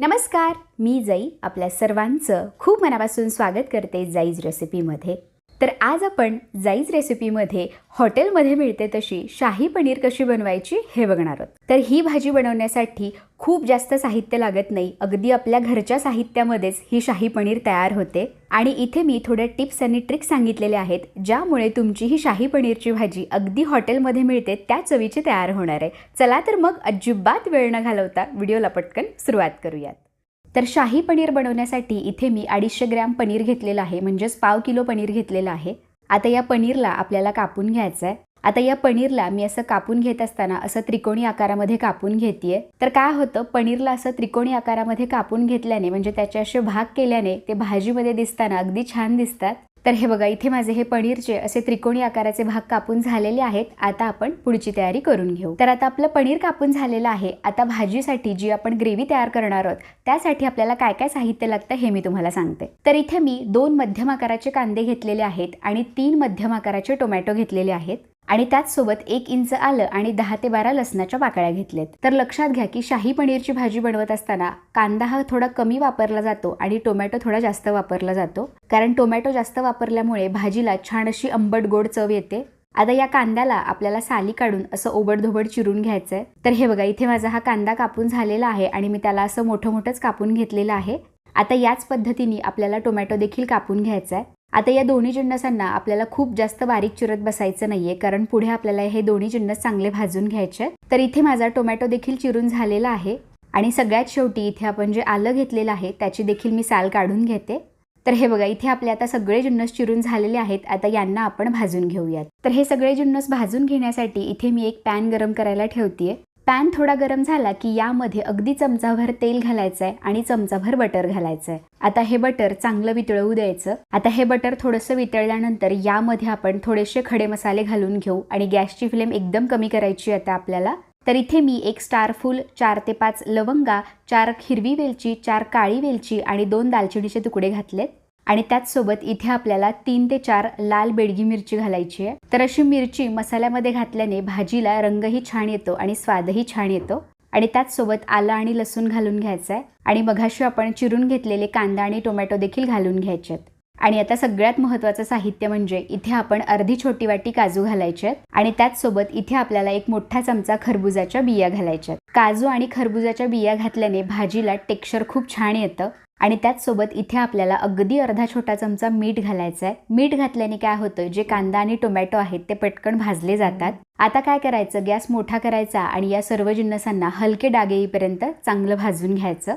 नमस्कार मी जाई आपल्या सर्वांचं खूप मनापासून स्वागत करते जाईज रेसिपीमध्ये तर आज आपण जाईज रेसिपीमध्ये हॉटेलमध्ये मिळते तशी शाही पनीर कशी बनवायची हे बघणार आहोत. तर ही भाजी बनवण्यासाठी खूप जास्त साहित्य लागत नाही. अगदी आपल्या घरच्या साहित्यामध्येच ही शाही पनीर तयार होते. आणि इथे मी थोड्या टिप्स आणि ट्रिक्स सांगितलेल्या आहेत ज्यामुळे तुमची ही शाही पनीरची भाजी अगदी हॉटेलमध्ये मिळते त्या चवीची तयार होणार आहे. चला तर मग अजिबात वेळ न घालवता व्हिडिओला पटकन सुरुवात करूयात. तर शाही पनीर बनवण्यासाठी इथे मी अडीचशे ग्रॅम पनीर घेतलेलं आहे म्हणजेच पाव किलो पनीर घेतलेलं आहे. आता या पनीरला आपल्याला कापून घ्यायचं आहे आता या पनीरला मी असं कापून घेत असताना असं त्रिकोणी आकारामध्ये कापून घेतेय. तर काय होतं पनीरला असं त्रिकोणी आकारामध्ये कापून घेतल्याने म्हणजे त्याचे असे भाग केल्याने ते भाजीमध्ये दिसताना अगदी छान दिसतात. तर हे बघा इथे माझे हे पनीरचे असे त्रिकोणी आकाराचे भाग कापून झालेले आहेत आता आपण पुढची तयारी करून घेऊ. तर आता आपलं पनीर कापून झालेलं आहे. आता भाजीसाठी जी आपण ग्रेव्ही तयार करणार आहोत त्यासाठी आपल्याला काय काय साहित्य लागतं हे मी तुम्हाला सांगते. तर इथे मी दोन मध्यम आकाराचे कांदे घेतलेले आहेत आणि तीन मध्यम आकाराचे टोमॅटो घेतलेले आहेत. आणि त्याचसोबत एक इंच आलं आणि दहा ते बारा लसणाच्या पाकळ्या घेतल्यात तर लक्षात घ्या की शाही पनीरची भाजी बनवत असताना कांदा हा थोडा कमी वापरला जातो आणि टोमॅटो थोडा जास्त वापरला जातो. कारण टोमॅटो जास्त वापरल्यामुळे भाजीला छान अशी आंबट गोड चव येते. आता या कांद्याला आपल्याला साली काढून असं ओबडधोबड चिरून घ्यायचं आहे तर हे बघा इथे माझा हा कांदा कापून झालेला आहे आणि मी त्याला असं मोठं मोठंच कापून घेतलेलं आहे. आता याच पद्धतीने आपल्याला टोमॅटो देखील कापून घ्यायचा आहे आता या दोन्ही जिन्नसांना आपल्याला खूप जास्त बारीक चिरत बसायचं नाहीये कारण पुढे आपल्याला हे दोन्ही जिन्नस चांगले भाजून घ्यायचे तर इथे माझा टोमॅटो देखील चिरून झालेला आहे. आणि सगळ्यात शेवटी इथे आपण जे आलं घेतलेलं आहे त्याची देखील मी साल काढून घेते. तर हे बघा इथे आपले आता सगळे जिन्नस चिरून झालेले आहेत. आता यांना आपण भाजून घेऊयात. तर हे सगळे जिन्नस भाजून घेण्यासाठी इथे मी एक पॅन गरम करायला ठेवतेय. पॅन थोडा गरम झाला की यामध्ये अगदी चमचाभर तेल घालायचं आहे आणि चमचाभर बटर घालायचं आहे आता हे बटर चांगलं वितळवू द्यायचं. आता हे बटर थोडंसं वितळल्यानंतर यामध्ये आपण थोडेसे खडे मसाले घालून घेऊ आणि गॅसची फ्लेम एकदम कमी करायची आता आपल्याला. तर इथे मी एक स्टारफुल चार ते पाच लवंगा चार हिरवी वेलची चार काळी वेलची आणि दोन दालचिनीचे तुकडे घातलेत. आणि त्याचसोबत इथे आपल्याला तीन ते चार लाल बेडगी मिरची घालायची आहे. तर अशी मिरची मसाल्यामध्ये घातल्याने भाजीला रंगही छान येतो आणि स्वादही छान येतो. आणि त्याचसोबत आलं आणि लसूण घालून घ्यायचं आहे. आणि मघाशी आपण चिरून घेतलेले कांदा आणि टोमॅटो देखील घालून घ्यायचे आहेत. आणि आता सगळ्यात महत्त्वाचं साहित्य म्हणजे इथे आपण अर्धी छोटी वाटी काजू घालायचे आहेत. आणि त्याचसोबत इथे आपल्याला एक मोठा चमचा खरबुजाच्या बिया घालायच्या आहेत. काजू आणि खरबुजाच्या बिया घातल्याने भाजीला टेक्स्चर खूप छान येतं. आणि त्याचसोबत इथे आपल्याला अगदी अर्धा छोटा चमचा मीठ घालायचं आहे. मीठ घातल्याने काय होतं जे कांदा आणि टोमॅटो आहेत ते पटकन भाजले जातात. आता काय करायचं गॅस मोठा करायचा आणि या सर्व जिन्नसांना हलके डाग येईपर्यंत चांगलं भाजून घ्यायचं.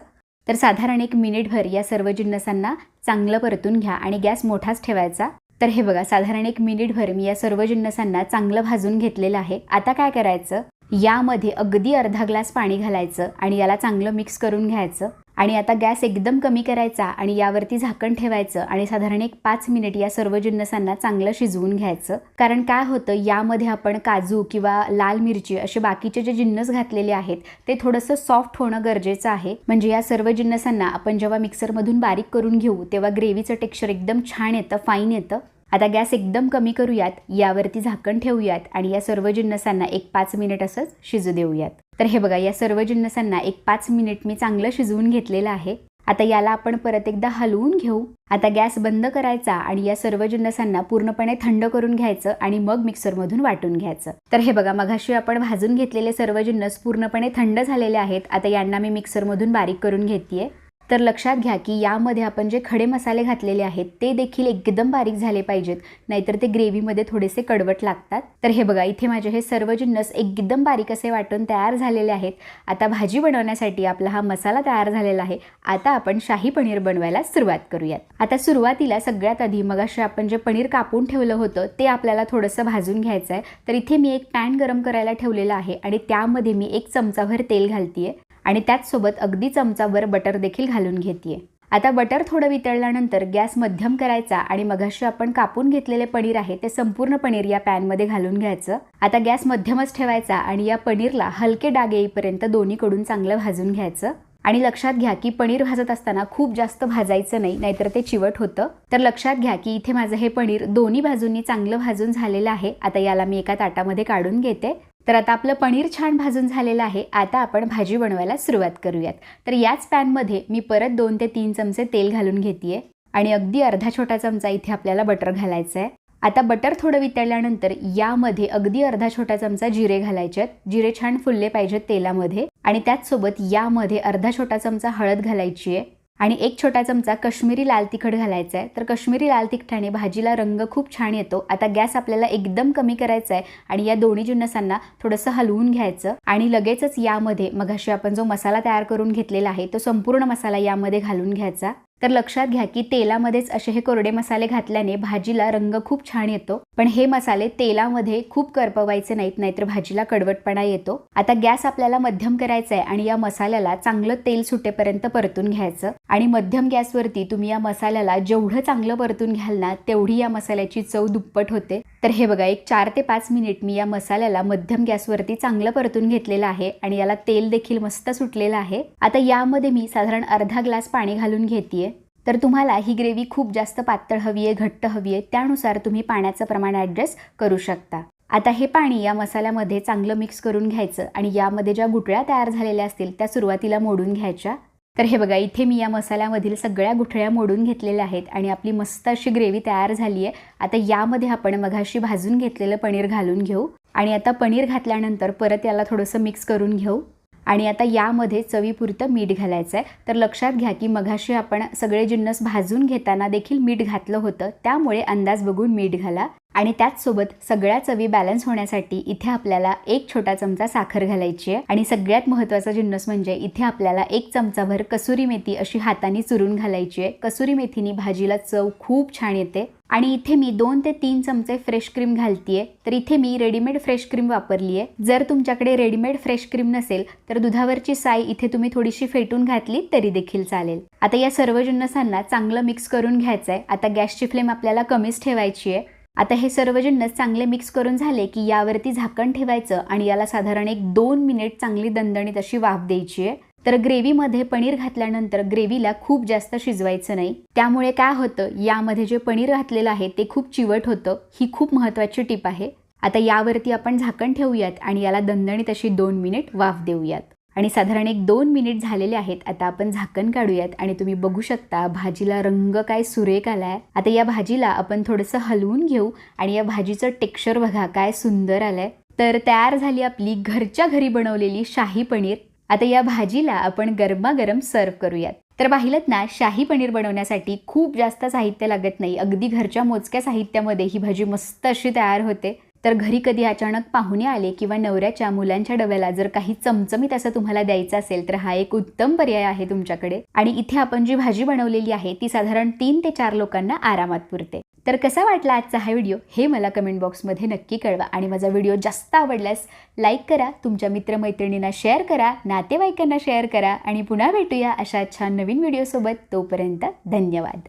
तर साधारण एक मिनिटभर या सर्व जिन्नसांना चांगलं परतून घ्या आणि गॅस मोठाच ठेवायचा. तर हे बघा साधारण एक मिनिटभर मी या सर्व जिन्नसांना चांगलं भाजून घेतलेलं आहे. आता काय करायचं यामध्ये अगदी अर्धा ग्लास पाणी घालायचं आणि याला चांगलं मिक्स करून घ्यायचं. आणि आता गॅस एकदम कमी करायचा आणि यावरती झाकण ठेवायचं आणि साधारण एक पाच मिनिट या सर्व जिन्नसांना चांगलं शिजवून घ्यायचं. कारण काय होतं यामध्ये आपण काजू किंवा लाल मिरची असे बाकीचे जे जिन्नस घातलेले आहेत ते थोडंसं सॉफ्ट होणं गरजेचं आहे. म्हणजे या सर्व जिन्नसांना आपण जेव्हा मिक्सरमधून बारीक करून घेऊ तेव्हा ग्रेव्हीचं टेक्स्चर एकदम छान येतं फाईन येतं. आता गॅस एकदम कमी करूयात यावरती झाकण ठेवूयात आणि या सर्व जिन्नसांना एक पाच मिनिट असंच शिजू देऊयात. तर हे बघा या सर्व जिन्नसांना एक पाच मिनिट मी चांगलं शिजवून घेतलेलं आहे. आता याला आपण परत एकदा हलवून घेऊ. आता गॅस बंद करायचा आणि या सर्व जिन्नसांना पूर्णपणे थंड करून घ्यायचं आणि मग मिक्सरमधून वाटून घ्यायचं. तर हे बघा मघाशी आपण भाजून घेतलेले सर्व जिन्नस पूर्णपणे थंड झालेले आहेत. आता यांना मी मिक्सरमधून बारीक करून घेतेय. तर लक्षात घ्या की यामध्ये आपण जे खडे मसाले घातलेले आहेत ते देखील एकदम बारीक झाले पाहिजेत. नाहीतर ते ग्रेव्हीमध्ये थोडेसे कडवट लागतात. तर हे बघा इथे माझे हे सर्व जिन्नस एकदम बारीक असे वाटून तयार झालेले आहेत. आता भाजी बनवण्यासाठी आपला हा मसाला तयार झालेला आहे. आता आपण शाही पनीर बनवायला सुरुवात करूयात. आता सुरुवातीला सगळ्यात आधी मगाशी आपण जे पनीर कापून ठेवलं होतं ते आपल्याला थोडंसं भाजून घ्यायचं आहे तर इथे मी एक पॅन गरम करायला ठेवलेला आहे आणि त्यामध्ये मी एक चमचाभर तेल घालतीये. आणि त्याचसोबत अगदी चमचावर बटर देखील घालून घेते आता बटर थोडं वितळल्यानंतर गॅस मध्यम करायचा आणि मगाशी आपण कापून घेतलेले पनीर आहे ते संपूर्ण पनीर या पॅनमध्ये घालून घ्यायचं. आता गॅस मध्यमच ठेवायचा आणि या पनीरला हलके डाग येईपर्यंत दोन्हीकडून चांगलं भाजून घ्यायचं. आणि लक्षात घ्या की पनीर भाजत असताना खूप जास्त भाजायचं नाही नाहीतर ते चिवट होतं. तर लक्षात घ्या की इथे माझं हे पनीर दोन्ही बाजूंनी चांगलं भाजून झालेलं आहे. आता याला मी एका ताटामध्ये काढून घेते. तर आता आपलं पनीर छान भाजून झालेलं आहे. आता आपण भाजी बनवायला सुरुवात करूयात. तर याच पॅनमध्ये मी परत दोन ते तीन चमचे तेल घालून घेते आणि अगदी अर्धा छोटा चमचा इथे आपल्याला बटर घालायचं आहे आता बटर थोडं वितळल्यानंतर यामध्ये अगदी अर्धा छोटा चमचा जिरे घालायचे आहेत. जिरे छान फुलले पाहिजेत तेलामध्ये. आणि त्याचसोबत यामध्ये अर्धा छोटा चमचा हळद घालायची आहे आणि एक छोटा चमचा कश्मीरी लाल तिखट घालायचा आहे. तर कश्मीरी लाल तिखटाने भाजीला रंग खूप छान येतो. आता गॅस आपल्याला एकदम कमी करायचा आहे आणि या दोन्ही जिन्नसांना थोडंसं हलवून घ्यायचं. आणि लगेचच यामध्ये मगाशी आपण जो मसाला तयार करून घेतलेला आहे तो संपूर्ण मसाला यामध्ये घालून घ्यायचा. तर लक्षात घ्या की तेलामध्येच असे हे कोरडे मसाले घातल्याने भाजीला रंग खूप छान येतो. पण हे मसाले तेलामध्ये खूप करपवायचे नाहीत नाहीतर भाजीला कडवटपणा येतो. आता गॅस आपल्याला मध्यम करायचा आहे आणि या मसाल्याला चांगलं तेल सुटेपर्यंत परतून घ्यायचं. आणि मध्यम गॅसवरती तुम्ही या मसाल्याला जेवढं चांगलं परतून घ्याल ना तेवढी या मसाल्याची चव दुप्पट होते. तर हे बघा एक चार ते पाच मिनिट मी या मसाल्याला मध्यम गॅसवरती चांगलं परतून घेतलेलं आहे आणि याला तेल देखील मस्त सुटलेलं आहे. आता यामध्ये मी साधारण अर्धा ग्लास पाणी घालून घेते तर तुम्हाला ही ग्रेव्ही खूप जास्त पातळ हवी आहे घट्ट हवी आहे त्यानुसार तुम्ही पाण्याचं प्रमाण ॲडजस्ट करू शकता. आता हे पाणी या मसाल्यामध्ये चांगलं मिक्स करून घ्यायचं आणि यामध्ये ज्या गुटळ्या तयार झालेल्या असतील त्या सुरुवातीला मोडून घ्यायच्या. तर हे बघा इथे मी या मसाल्यामधील सगळ्या गुठळ्या मोडून घेतलेल्या आहेत आणि आपली मस्त अशी ग्रेव्ही तयार झाली आहे आता यामध्ये आपण मघाशी भाजून घेतलेलं पनीर घालून घेऊ आणि आता पनीर घातल्यानंतर परत याला थोडंसं मिक्स करून घेऊ. आणि आता यामध्ये चवीपुरतं मीठ घालायचं आहे तर लक्षात घ्या की मघाशी आपण सगळे जिन्नस भाजून घेताना देखील मीठ घातलं होतं. त्यामुळे अंदाज बघून मीठ घाला. आणि त्याचसोबत सगळ्या चवी बॅलन्स होण्यासाठी इथे आपल्याला एक छोटा चमचा साखर घालायची आहे. आणि सगळ्यात महत्त्वाचा जिन्नस म्हणजे इथे आपल्याला एक चमचाभर कसुरी मेथी अशी हाताने चुरून घालायची आहे. कसुरी मेथीनी भाजीला चव खूप छान येते. आणि इथे मी दोन ते तीन चमचे फ्रेश क्रीम घालतीये. तर इथे मी रेडीमेड फ्रेश क्रीम वापरली आहे जर तुमच्याकडे रेडीमेड फ्रेश क्रीम नसेल तर दुधावरची साय इथे तुम्ही थोडीशी फेटून घातली तरी देखील चालेल. आता या सर्व जिन्नसांना चांगलं मिक्स करून घ्यायचं आहे आता गॅसची फ्लेम आपल्याला कमीच ठेवायची आहे आता हे सर्व जिन्नस चांगले मिक्स करून झाले की यावरती झाकण ठेवायचं आणि याला साधारण एक दोन मिनिट चांगली दणदणीत अशी वाफ द्यायची आहे. तर ग्रेव्हीमध्ये पनीर घातल्यानंतर ग्रेव्हीला खूप जास्त शिजवायचं नाही. त्यामुळे काय होतं यामध्ये जे पनीर घातलेलं आहे ते खूप चिवट होतं. ही खूप महत्त्वाची टीप आहे. आता यावरती आपण झाकण ठेवूयात आणि याला दणदणीत अशी दोन मिनिट वाफ देऊयात. आणि साधारण एक दोन मिनिट झालेले आहेत. आता आपण झाकण काढूयात आणि तुम्ही बघू शकता भाजीला रंग काय सुरेख आलाय. आता या भाजीला आपण थोडंसं हलवून घेऊ आणि या भाजीचं टेक्स्चर बघा काय सुंदर आलंय. तर तयार झाली आपली घरच्या घरी बनवलेली शाही पनीर. आता या भाजीला आपण गरमागरम सर्व करूयात. तर पाहिलं ना शाही पनीर बनवण्यासाठी खूप जास्त साहित्य लागत नाही. अगदी घरच्या मोजक्या साहित्यामध्ये ही भाजी मस्त अशी तयार होते. तर घरी कधी अचानक पाहुणे आले किंवा नवऱ्याच्या मुलांच्या डब्याला जर काही चमचमीत असं तुम्हाला द्यायचं असेल तर हा एक उत्तम पर्याय आहे तुमच्याकडे. आणि इथे आपण जी भाजी बनवलेली आहे ती साधारण तीन ते चार लोकांना आरामात पुरते. तर कसा वाटला आजचा हा व्हिडिओ हे मला कमेंट बॉक्समध्ये नक्की कळवा. आणि माझा व्हिडिओ जास्त आवडल्यास लाईक करा तुमच्या मित्रमैत्रिणींना शेअर करा नातेवाईकांना शेअर करा आणि पुन्हा भेटूया अशा छान नवीन व्हिडिओसोबत. तोपर्यंत धन्यवाद.